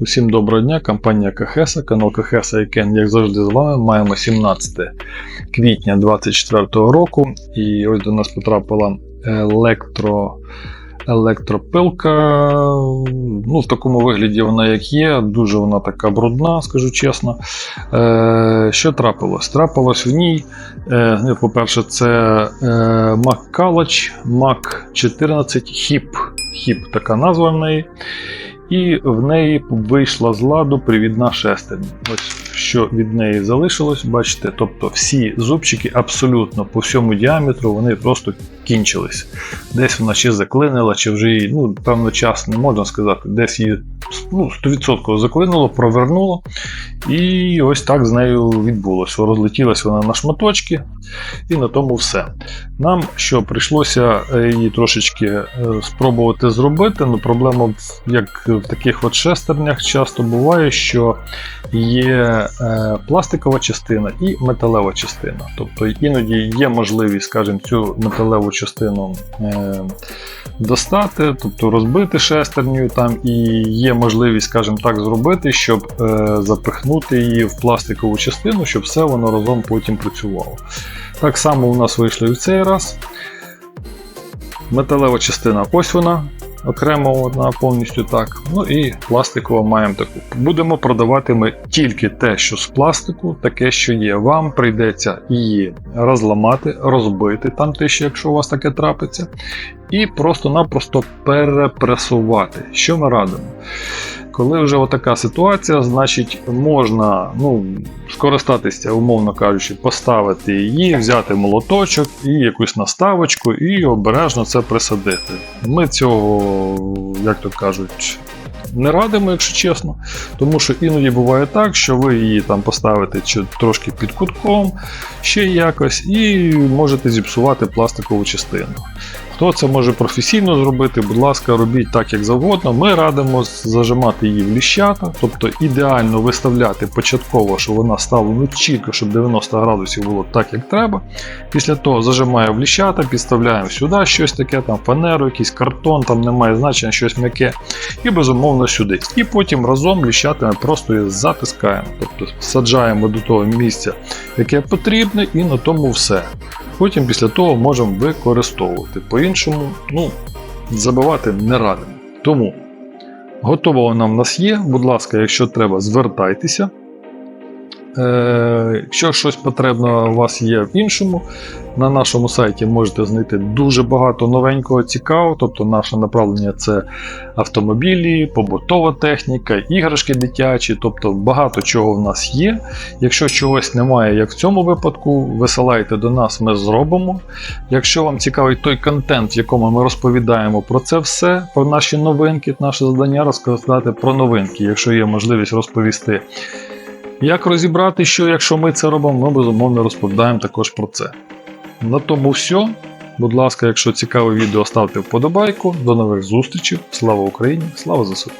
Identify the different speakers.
Speaker 1: Усім доброго дня, компанія Кахеса, канал Кахеса і Кен, як завжди, з вами. Маємо 17 квітня 2024 року. І ось до нас потрапила електро, електропилка. Ну, в такому вигляді вона як є, дуже вона така брудна, скажу чесно. Е, що трапилось? Трапилось в ній. Е, ну, по-перше, це е, Mac College, Mac 14 HIP. HIP така назва в неї. І в неї вийшла з ладу привідна шестерня. Ось що від неї залишилось, бачите, тобто всі зубчики абсолютно по всьому діаметру вони просто кінчились. Десь вона ще заклинила, чи вже її, ну, певно, час не можна сказати, десь її ну, 100% заклинуло, провернуло. І ось так з нею відбулося. Розлетілась вона на шматочки, і на тому все. Нам що прийшлося е, її трошечки е, спробувати зробити. Ну, проблема, як в таких от шестернях, часто буває, що є е, пластикова частина і металева частина. Тобто іноді є можливість, скажімо, цю металеву частину е, достати, тобто розбити шестерню там, і є можливість, скажімо так, зробити, щоб е, запихнути її в пластикову частину, щоб все воно разом потім працювало. Так само у нас вийшло і в цей раз. Металева частина, ось вона. Окремо одна повністю так. Ну і пластикова маємо таку. Будемо продавати ми тільки те, що з пластику, таке, що є. Вам прийдеться її розламати, розбити там тиші, якщо у вас таке трапиться, і просто-напросто перепресувати. Що ми радимо? Коли вже отака ситуація, значить можна ну, скористатися, умовно кажучи, поставити її, взяти молоточок і якусь наставочку, і обережно це присадити. Ми цього, як то кажуть, не радимо, якщо чесно. Тому що іноді буває так, що ви її там поставите чи трошки під кутком, ще якось, і можете зіпсувати пластикову частину. Хто це може професійно зробити, будь ласка, робіть так, як завгодно. Ми радимо зажимати її в ліщата, тобто ідеально виставляти початково, щоб вона стала ну, чітко, щоб 90 градусів було так, як треба. Після того зажимаємо в ліщата, підставляємо сюди щось таке, там фанеру, якийсь картон, там немає значення, щось м'яке, і безумовно сюди. І потім разом ліщатами просто її затискаємо, тобто саджаємо до того місця, яке потрібне, і на тому все. Потім після того можемо використовувати. По-іншому, ну, забивати не радимо. Тому готово вона в нас є. Будь ласка, якщо треба, звертайтеся. Е, якщо щось потрібно у вас є в іншому, на нашому сайті можете знайти дуже багато новенького цікавого. Тобто, наше направлення це автомобілі, побутова техніка, іграшки дитячі, тобто багато чого в нас є. Якщо чогось немає, як в цьому випадку, висилайте до нас, ми зробимо. Якщо вам цікавий той контент, в якому ми розповідаємо про це все, про наші новинки, наше завдання розказати про новинки, якщо є можливість розповісти. Як розібрати, що якщо ми це робимо, ми безумовно розповідаємо також про це. На тому все. Будь ласка, якщо цікаве відео, ставте вподобайку. До нових зустрічей. Слава Україні! Слава ЗСУ!